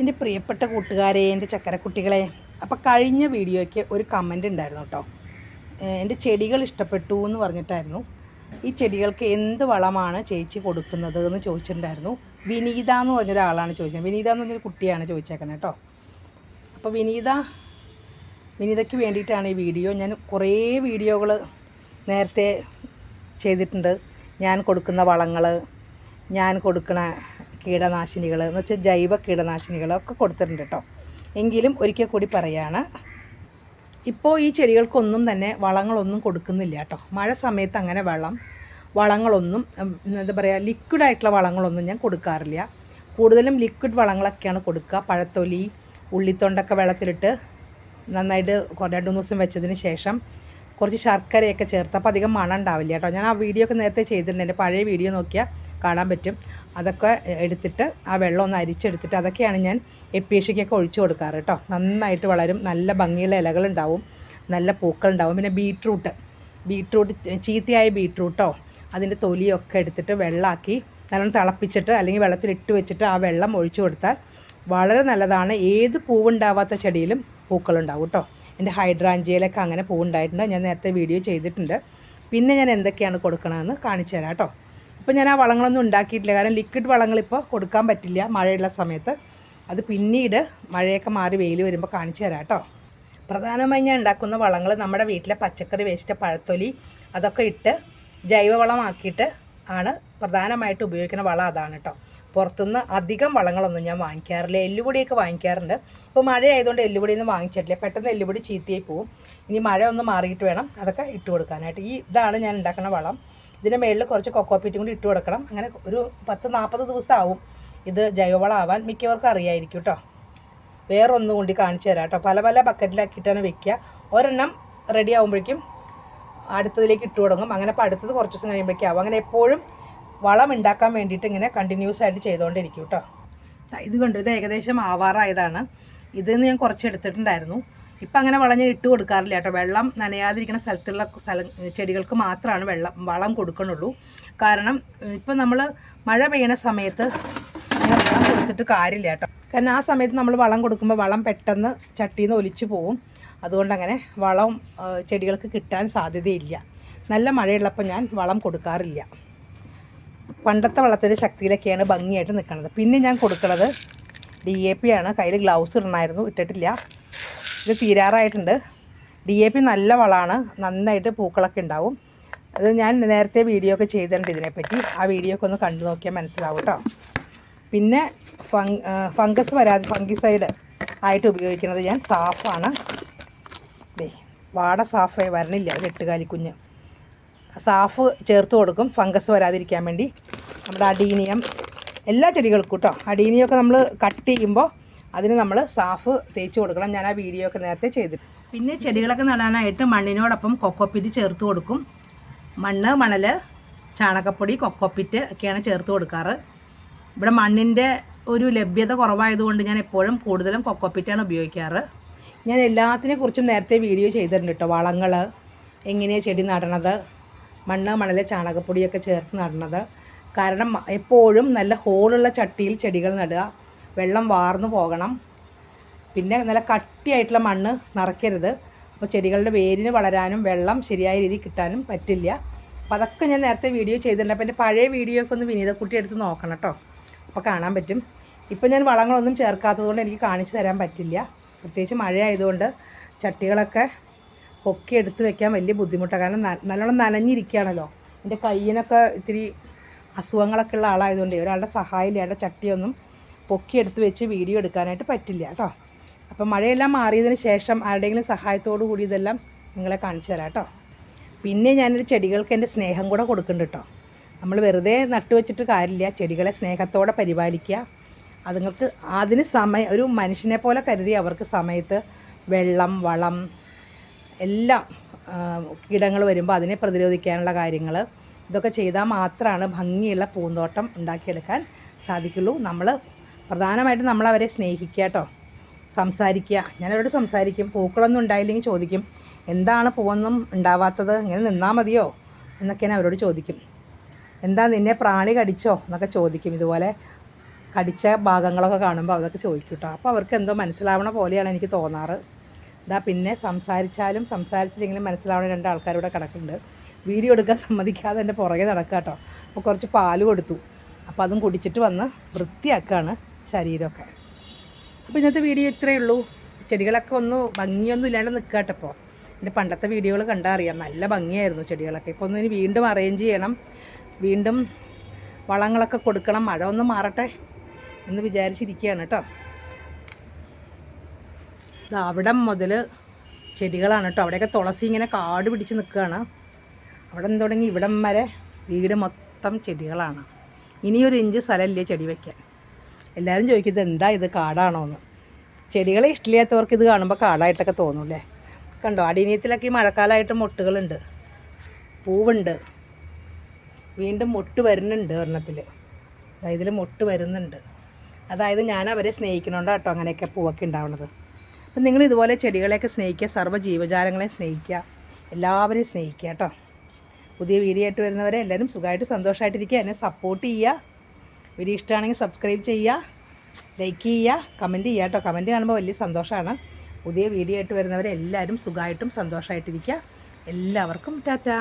എന്റെ പ്രിയപ്പെട്ട കൂട്ടുകാരെ എന്റെ ചക്കരക്കുട്ടികളെ അപ്പോൾ കഴിഞ്ഞ വീഡിയോയ്ക്ക് ഒരു കമന്റ് ഉണ്ടായിരുന്നു കേട്ടോ. എന്റെ ചെടികൾ ഇഷ്ടപ്പെട്ടു എന്ന് പറഞ്ഞിട്ടായിരുന്നു. ഈ ചെടികൾക്ക് എന്ത് വളമാണ് ചേച്ചി കൊടുക്കുന്നത് എന്ന് ചോദിച്ചിട്ടുണ്ടായിരുന്നു. വിനീത എന്ന് പറഞ്ഞൊരാളാണ് ചോദിച്ചത്. വിനീത എന്ന് പറഞ്ഞൊരു കുട്ടിയാണ് ചോദിച്ചേക്കുന്നത് കേട്ടോ. അപ്പോൾ വിനീത വിനീതയ്ക്ക് വേണ്ടിയിട്ടാണ് ഈ വീഡിയോ. ഞാൻ കുറേ വീഡിയോകൾ നേരത്തെ ചെയ്തിട്ടുണ്ട്. ഞാൻ കൊടുക്കുന്ന വളങ്ങൾ ഞാൻ കൊടുക്കുന്ന കീടനാശിനികൾ എന്ന് വെച്ചാൽ ജൈവ കീടനാശിനികൾ ഒക്കെ കൊടുത്തിട്ടുണ്ട് കേട്ടോ എങ്കിലും ഒരിക്കൽ കൂടി പറയാണ് ഇപ്പോൾ ഈ ചെടികൾക്കൊന്നും തന്നെ വളങ്ങളൊന്നും കൊടുക്കുന്നില്ല കേട്ടോ മഴ സമയത്ത് അങ്ങനെ വെള്ളം വളങ്ങളൊന്നും എന്താ പറയുക ലിക്വിഡായിട്ടുള്ള വളങ്ങളൊന്നും ഞാൻ കൊടുക്കാറില്ല. കൂടുതലും ലിക്വിഡ് വളങ്ങളൊക്കെയാണ് കൊടുക്കുക. പഴത്തൊലി ഉള്ളിത്തൊണ്ടൊക്കെ വെള്ളത്തിലിട്ട് നന്നായിട്ട് രണ്ട് മൂന്ന് ദിവസം വെച്ചതിന് ശേഷം കുറച്ച് ശർക്കരയൊക്കെ ചേർത്ത്. അപ്പോൾ അധികം മണം ഉണ്ടാവില്ല കേട്ടോ ഞാൻ ആ വീഡിയോ ഒക്കെ നേരത്തെ ചെയ്തിട്ടുണ്ട്. എന്റെ പഴയ വീഡിയോ നോക്കിയാൽ കാണാൻ പറ്റും. അതൊക്കെ എടുത്തിട്ട് ആ വെള്ളം ഒന്ന് അരിച്ചെടുത്തിട്ട് അതൊക്കെയാണ് ഞാൻ എപ്പീഷയ്ക്കൊക്കെ ഒഴിച്ചു കൊടുക്കാറ് കേട്ടോ. നന്നായിട്ട് വളരും. നല്ല ഭംഗിയുള്ള ഇലകളുണ്ടാവും. നല്ല പൂക്കളുണ്ടാവും. പിന്നെ ബീട്രൂട്ട്. ബീട്രൂട്ട് ചീത്തയായ ബീട്രൂട്ടോ അതിന്റെ തൊലിയൊക്കെ എടുത്തിട്ട് വെള്ളമാക്കി നല്ലോണം തിളപ്പിച്ചിട്ട് അല്ലെങ്കിൽ വെള്ളത്തിലിട്ട് വെച്ചിട്ട് ആ വെള്ളം ഒഴിച്ചു കൊടുത്താൽ വളരെ നല്ലതാണ്. ഏത് പൂവുണ്ടാവാത്ത ചെടിയിലും പൂക്കളുണ്ടാവും കേട്ടോ. എന്റെ ഹൈഡ്രാഞ്ചിയയിലൊക്കെ അങ്ങനെ പൂവുണ്ടായിട്ടുണ്ട്. ഞാൻ നേരത്തെ വീഡിയോ ചെയ്തിട്ടുണ്ട്. പിന്നെ ഞാൻ എന്തൊക്കെയാണ് കൊടുക്കണമെന്ന് കാണിച്ചു തരാം കേട്ടോ. ഇപ്പോൾ ഞാൻ ആ വളങ്ങളൊന്നും ഉണ്ടാക്കിയിട്ടില്ല. കാരണം ലിക്വിഡ് വളങ്ങളിപ്പോൾ കൊടുക്കാൻ പറ്റില്ല മഴയുള്ള സമയത്ത്. അത് പിന്നീട് മഴയൊക്കെ മാറി വെയിൽ വരുമ്പോൾ കാണിച്ചു തരാം കേട്ടോ. പ്രധാനമായി ഞാൻ ഉണ്ടാക്കുന്ന വളങ്ങൾ നമ്മുടെ വീട്ടിലെ പച്ചക്കറി വേസ്റ്റ് പഴത്തൊലി അതൊക്കെ ഇട്ട് ജൈവവളമാക്കിയിട്ട് ആണ് പ്രധാനമായിട്ട് ഉപയോഗിക്കുന്ന വളം അതാണ് കേട്ടോ. പുറത്തുനിന്ന് അധികം വളങ്ങളൊന്നും ഞാൻ വാങ്ങിക്കാറില്ല. എല്ലുപൊടിയൊക്കെ വാങ്ങിക്കാറുണ്ട്. ഇപ്പോൾ മഴ ആയതുകൊണ്ട് എല്ലുപൊടിയൊന്നും വാങ്ങിച്ചിട്ടില്ല. പെട്ടെന്ന് എല്ലുപൊടി ചീത്തയായി പോവും. ഇനി മഴ ഒന്ന് മാറിയിട്ട് വേണം അതൊക്കെ ഇട്ട് കൊടുക്കാനായിട്ട്. ഈ ഇതാണ് ഞാൻ ഉണ്ടാക്കുന്ന വളം. ഇതിന്റെ മേളിൽ കുറച്ച് കൊക്കോപ്പീറ്റും കൂടി ഇട്ട് കൊടുക്കണം. അങ്ങനെ ഒരു പത്ത് നാൽപ്പത് ദിവസം ഇത് ജൈവവളമാവാൻ മിക്കവർക്കും അറിയായിരിക്കും കേട്ടോ വേറൊന്നും കൊണ്ട് കാണിച്ചു തരാം കേട്ടോ പല പല ബക്കറ്റിലാക്കിയിട്ടാണ് വെക്കുക. ഒരെണ്ണം റെഡി ആകുമ്പോഴേക്കും അടുത്തതിലേക്ക് ഇട്ട് തുടങ്ങും അങ്ങനെ അപ്പോൾ അടുത്തത് കുറച്ച് ദിവസം കഴിയുമ്പോഴേക്കും ആവും. അങ്ങനെ എപ്പോഴും വളം ഉണ്ടാക്കാൻ വേണ്ടിയിട്ട് ഇങ്ങനെ കണ്ടിന്യൂസ് ആയിട്ട് ചെയ്തുകൊണ്ടിരിക്കും കേട്ടോ ഇത് കണ്ടു? ഇത് ഏകദേശം ആവാറായതാണ്. ഇതിൽ നിന്ന് ഞാൻ കുറച്ച് എടുത്തിട്ടുണ്ടായിരുന്നു. ഇപ്പം അങ്ങനെ വളഞ്ഞ് ഇട്ട് കൊടുക്കാറില്ല കേട്ടോ. വെള്ളം നനയാതിരിക്കുന്ന സ്ഥലത്തുള്ള സ്ഥല ചെടികൾക്ക് മാത്രമാണ് വെള്ളം വളം കൊടുക്കണുള്ളൂ. കാരണം ഇപ്പം നമ്മൾ മഴ പെയ്യണ സമയത്ത് വെള്ളം വളം കൊടുത്തിട്ട് കാര്യമില്ല കേട്ടോ. കാരണം ആ സമയത്ത് നമ്മൾ വളം കൊടുക്കുമ്പോൾ വളം പെട്ടെന്ന് ചട്ടിയിൽ നിന്ന് ഒലിച്ചു പോവും. അതുകൊണ്ടങ്ങനെ വളം ചെടികൾക്ക് കിട്ടാൻ സാധ്യതയില്ല. നല്ല മഴയുള്ളപ്പോൾ ഞാൻ വളം കൊടുക്കാറില്ല. പണ്ടത്തെ വളത്തിന്റെ ശക്തിയിലൊക്കെയാണ് ഭംഗിയായിട്ട് നിൽക്കുന്നത്. പിന്നെ ഞാൻ കൊടുക്കുന്നത് ഡി എ പി ആണ്. കയ്യിൽ ഗ്ലൗസ് ഇടണമായിരുന്നു ഇട്ടിട്ടില്ല. ഇത് തീരാറായിട്ടുണ്ട്. ഡി എ പി നല്ല വളമാണ്. നന്നായിട്ട് പൂക്കളൊക്കെ ഉണ്ടാവും. അത് ഞാൻ നേരത്തെ വീഡിയോ ഒക്കെ ചെയ്തിട്ടുണ്ട് ഇതിനെപ്പറ്റി. ആ വീഡിയോ ഒക്കെ ഒന്ന് കണ്ടു നോക്കിയാൽ മനസ്സിലാവും കേട്ടോ പിന്നെ ഫങ് ഫംഗസ് വരാതെ ഫംഗിസൈഡ് ആയിട്ട് ഉപയോഗിക്കുന്നത് ഞാൻ സാഫാണ്. ദേ വാട സാഫേ വരണില്ല. കെട്ടുകാലിക്കുഞ്ഞ് സാഫ് ചേർത്ത് കൊടുക്കും. ഫംഗസ് വരാതിരിക്കാൻ വേണ്ടി. നമ്മുടെ അടീനിയം എല്ലാ ചെടികൾക്കും കേട്ടോ അടീനിയമൊക്കെ നമ്മൾ കട്ട് ചെയ്യുമ്പോൾ അതിന് നമ്മൾ സാഫ് തേച്ച് കൊടുക്കണം. ഞാൻ ആ വീഡിയോ ഒക്കെ നേരത്തെ ചെയ്തിട്ട്. പിന്നെ ചെടികളൊക്കെ നടാനായിട്ട് മണ്ണിനോടൊപ്പം കൊക്കോപ്പിറ്റ് ചേർത്ത് കൊടുക്കും. മണ്ണ് മണൽ ചാണകപ്പൊടി കൊക്കോപ്പിറ്റ് ഒക്കെയാണ് ചേർത്ത് കൊടുക്കാറ്. ഇവിടെ മണ്ണിന്റെ ഒരു ലഭ്യത കുറവായതുകൊണ്ട് ഞാൻ എപ്പോഴും കൂടുതലും കൊക്കോപ്പിറ്റാണ് ഉപയോഗിക്കാറ്. ഞാൻ എല്ലാത്തിനെ കുറിച്ചും നേരത്തെ വീഡിയോ ചെയ്തിട്ടുണ്ട് കേട്ടോ. വളങ്ങൾ എങ്ങനെയാണ് ചെടി നടണത് മണ്ണ് മണൽ ചാണകപ്പൊടിയൊക്കെ ചേർത്ത് നടണത്. കാരണം എപ്പോഴും നല്ല ഹോളുള്ള ചട്ടിയിൽ ചെടികൾ നടുക. വെള്ളം വാർന്നു പോകണം. പിന്നെ നല്ല കട്ടിയായിട്ടുള്ള മണ്ണ് നിറയ്ക്കരുത്. അപ്പോൾ ചെടികളുടെ വേരിന് വളരാനും വെള്ളം ശരിയായ രീതിയിൽ കിട്ടാനും പറ്റില്ല. അപ്പോൾ അതൊക്കെ ഞാൻ നേരത്തെ വീഡിയോ ചെയ്തിട്ടുണ്ട്. അപ്പോൾ എന്റെ പഴയ വീഡിയോ ഒക്കെ ഒന്ന് വിനീതക്കുട്ടി എടുത്ത് നോക്കണം കേട്ടോ. അപ്പോൾ കാണാൻ പറ്റും. ഇപ്പം ഞാൻ വളങ്ങളൊന്നും ചേർക്കാത്തതുകൊണ്ട് എനിക്ക് കാണിച്ചു തരാൻ പറ്റില്ല. പ്രത്യേകിച്ച് മഴയായതുകൊണ്ട് ചട്ടികളൊക്കെ പൊക്കി എടുത്ത് വെക്കാൻ വലിയ ബുദ്ധിമുട്ടാണ് കാരണം നല്ലോണം നനഞ്ഞിരിക്കുകയാണല്ലോ. എന്റെ കയ്യിനൊക്കെ ഇത്തിരി അസുഖങ്ങളൊക്കെ ഉള്ള ആളായതുകൊണ്ട് ഒരാളുടെ സഹായം ഇല്ലാണ്ട് ചട്ടിയൊന്നും. പൊക്കി എടുത്ത് വെച്ച് വീഡിയോ എടുക്കാനായിട്ട് പറ്റില്ല കേട്ടോ. അപ്പം മഴയെല്ലാം മാറിയതിന് ശേഷം ആരുടെയെങ്കിലും സഹായത്തോടു കൂടി ഇതെല്ലാം നിങ്ങളെ കാണിച്ചു തരാം കേട്ടോ. പിന്നെ ഞാനൊരു ചെടികൾക്ക് എന്റെ സ്നേഹം കൂടെ കൊടുക്കുന്നുണ്ട് കേട്ടോ. നമ്മൾ വെറുതെ നട്ടുവെച്ചിട്ട് കാര്യമില്ല. ചെടികളെ സ്നേഹത്തോടെ പരിപാലിക്കുക. അതുങ്ങൾക്ക് അതിന് സമയം ഒരു മനുഷ്യനെ പോലെ കരുതി അവർക്ക് സമയത്ത് വെള്ളം വളം എല്ലാം കീടങ്ങൾ വരുമ്പോൾ അതിനെ പ്രതിരോധിക്കാനുള്ള കാര്യങ്ങൾ ഇതൊക്കെ ചെയ്താൽ മാത്രമാണ് ഭംഗിയുള്ള പൂന്തോട്ടം ഉണ്ടാക്കിയെടുക്കാൻ സാധിക്കുള്ളൂ. നമ്മൾ പ്രധാനമായിട്ടും നമ്മൾ അവരെ സ്നേഹിക്കുക കേട്ടോ. സംസാരിക്കുക. ഞാൻ അവരോട് സംസാരിക്കും. പൂക്കളൊന്നും ഉണ്ടായില്ലെങ്കിൽ ചോദിക്കും. എന്താണ് പൂവൊന്നും ഉണ്ടാവാത്തത്? ഇങ്ങനെ നിന്നാൽ മതിയോ? എന്നൊക്കെ ഞാൻ അവരോട് ചോദിക്കും. എന്താ നിന്നെ പ്രാണി കടിച്ചോ? എന്നൊക്കെ ചോദിക്കും. ഇതുപോലെ കടിച്ച ഭാഗങ്ങളൊക്കെ കാണുമ്പോൾ അതൊക്കെ ചോദിക്കും കേട്ടോ. അപ്പോൾ അവർക്ക് എന്തോ മനസ്സിലാവണ പോലെയാണ് എനിക്ക് തോന്നാറ്. ഇതാ പിന്നെ സംസാരിച്ചാലും സംസാരിച്ചില്ലെങ്കിലും മനസ്സിലാവണ രണ്ട് ആൾക്കാരിവിടെ കിടക്കുന്നുണ്ട്. വീഡിയോ എടുക്കാൻ സമ്മതിക്കാതെ എന്റെ പുറകെ നടക്കുക കേട്ടോ. അപ്പോൾ കുറച്ച് പാൽ കൊടുത്തു. അപ്പോൾ അതും കുടിച്ചിട്ട് വന്ന് വൃത്തിയാക്കുകയാണ്. ശരീരമൊക്കെ. അപ്പോൾ ഇന്നത്തെ വീഡിയോ ഇത്രയേ ഉള്ളൂ. ചെടികളൊക്കെ ഒന്ന് ഭംഗിയൊന്നും ഇല്ലാണ്ട് കേട്ടോ എന്റെ പണ്ടത്തെ വീഡിയോകൾ കണ്ടാൽ അറിയാം. നല്ല ഭംഗിയായിരുന്നു ചെടികളൊക്കെ. ഇപ്പോൾ ഒന്ന് ഇനി വീണ്ടും അറേഞ്ച് ചെയ്യണം. വീണ്ടും വളങ്ങളൊക്കെ കൊടുക്കണം. മഴ ഒന്ന് മാറട്ടെ എന്ന് വിചാരിച്ചിരിക്കുകയാണ് കേട്ടോ ദാ അവിടം മുതൽ ചെടികളാണ് കേട്ടോ അവിടെയൊക്കെ തുളസി ഇങ്ങനെ കാട് പിടിച്ച് നിൽക്കുകയാണ് അവിടെ നിന്ന് തുടങ്ങി ഇവിടം വരെ വീട് മൊത്തം ചെടികളാണ്. ഇനിയൊരു ഇഞ്ച് സ്ഥലമില്ലേ ചെടി വയ്ക്കാൻ എല്ലാവരും ചോദിക്കുന്നത് എന്താ ഇത് കാടാണോ എന്ന് ചെടികളെ ഇഷ്ടമില്ലാത്തവർക്ക് ഇത് കാണുമ്പോൾ കാടായിട്ടൊക്കെ തോന്നൂല്ലേ. കണ്ടോ അടിനീയത്തിലൊക്കെ ഈ മഴക്കാലമായിട്ട് മൊട്ടുകളുണ്ട്. പൂവുണ്ട്. വീണ്ടും മൊട്ട് വരുന്നുണ്ട് ഒരെണ്ണത്തിൽ ഇതിൽ മൊട്ട് വരുന്നുണ്ട്. അതായത് ഞാൻ അവരെ സ്നേഹിക്കണോണ്ട് കേട്ടോ അങ്ങനെയൊക്കെ പൂവൊക്കെ ഉണ്ടാവുന്നത് അപ്പം നിങ്ങൾ ഇതുപോലെ ചെടികളെയൊക്കെ സ്നേഹിക്കുക സർവ ജീവജാലങ്ങളെ സ്നേഹിക്കുക എല്ലാവരെയും സ്നേഹിക്കുക കേട്ടോ. പുതിയ വീഡിയോ ആയിട്ട് വരുന്നവരെ എല്ലാവരും സുഖമായിട്ട് സന്തോഷമായിട്ടിരിക്കുക. എന്നെ സപ്പോർട്ട് ചെയ്യുക. വീഡിയോ ഇഷ്ടമാണെങ്കിൽ സബ്സ്ക്രൈബ് ചെയ്യുക ലൈക്ക് ചെയ്യുക കമന്റ് ചെയ്യുക കേട്ടോ. കമന്റ് കാണുമ്പോൾ വലിയ സന്തോഷമാണ്. പുതിയ വീഡിയോ ആയിട്ട് വരുന്നവരെല്ലാവരും സുഖമായിട്ടും സന്തോഷമായിട്ടിരിക്കുക. എല്ലാവർക്കും ടാറ്റാ.